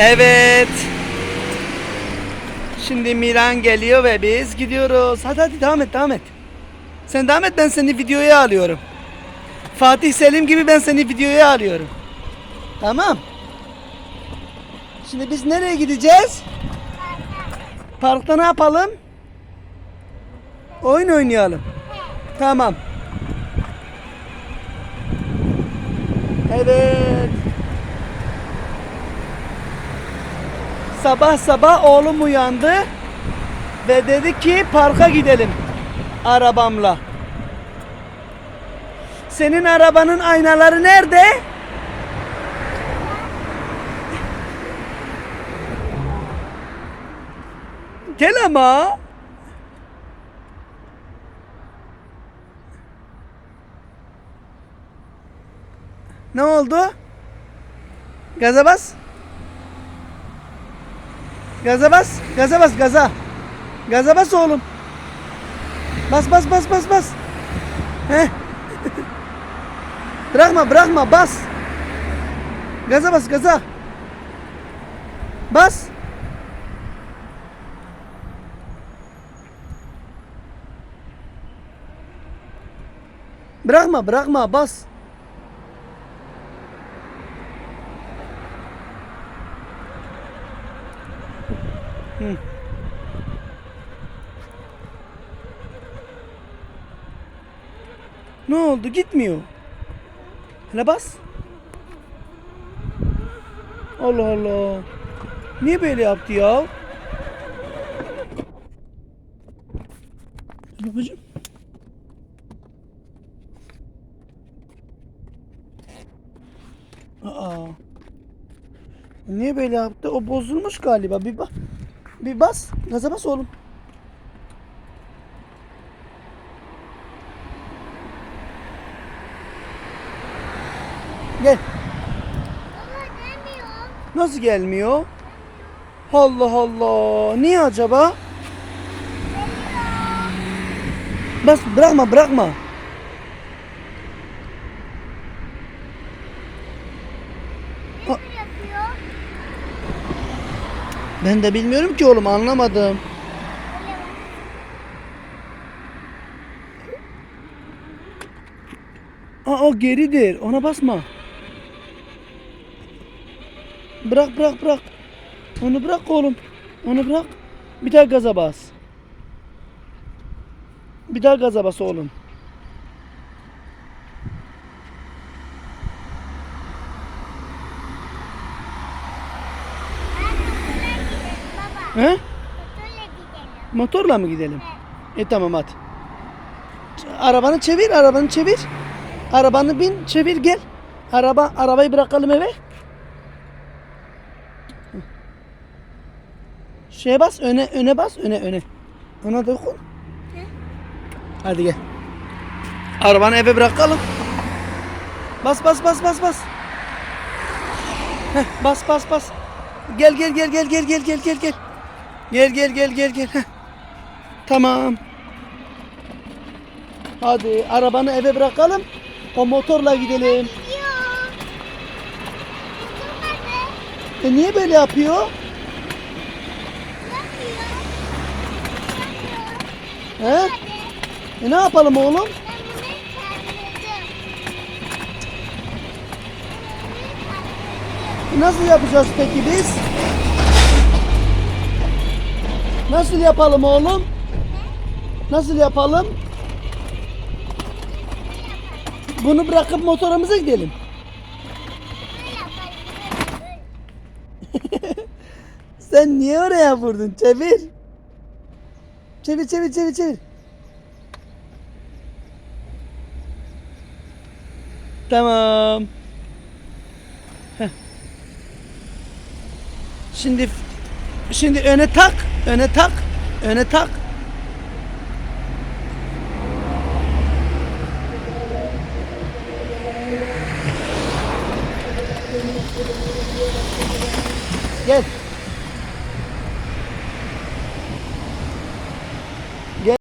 Evet. Şimdi Miran geliyor ve biz gidiyoruz. Hadi hadi devam et devam et. Sen devam et ben seni videoya alıyorum. Fatih Selim gibi ben seni videoya alıyorum. Tamam. Şimdi biz nereye gideceğiz? Parkta ne yapalım? Oyun oynayalım. Tamam. Evet. Sabah sabah oğlum uyandı ve dedi ki parka gidelim arabamla. Senin arabanın aynaları nerede? Gel ama. Ne oldu? Gaza bas. Gaza bas. Gaza bas gaza. Gaza bas oğlum. Bas bas bas bas bas. Heh. bırakma bırakma bas. Gaza bas gaza. Bas. Bırakma bırakma bas. Ne oldu? Gitmiyor. Hele bas. Allah Allah. Niye böyle yaptı ya? Babacığım. Aa. Niye böyle yaptı? O bozulmuş galiba. Bir bak. Bir bas. Gaza bas oğlum. Gel. Baba demiyor. Nasıl gelmiyor? Allah Allah. Niye acaba? Bas bırakma bırakma. Nasıl yapıyor? Ben de bilmiyorum ki oğlum anlamadım. Aa o geridir. Ona basma. Bırak bırak bırak. Onu bırak oğlum. Onu bırak. Bir daha gaza bas. Bir daha gaza bas oğlum. He? motorla gidelim. Motorla mı gidelim? E tamam hadi. Arabanı çevir, arabanı çevir. Arabanı bin, çevir gel. Araba, arabayı bırakalım eve. Şeye bas, öne, öne bas, öne, öne. Ona dokun. Hadi gel. Arabanı eve bırakalım. Bas, bas, bas, bas, bas. Heh, bas, bas, bas. Gel, gel, gel, gel, gel, gel, gel, gel, gel. Gel, gel, gel, gel, gel. Heh. Tamam. Hadi arabanı eve bırakalım. O motorla gidelim. Nerede? E niye böyle yapıyor? He? E ne yapalım oğlum? E Nasıl yapacağız peki biz? Nasıl yapalım oğlum? Nasıl yapalım? Bunu bırakıp motorumuza gidelim. Sen niye oraya vurdun? Çevir. Çevir çevir çevir çevir. Tamam. Heh. Şimdi Şimdi öne tak, öne tak, öne tak. Gel.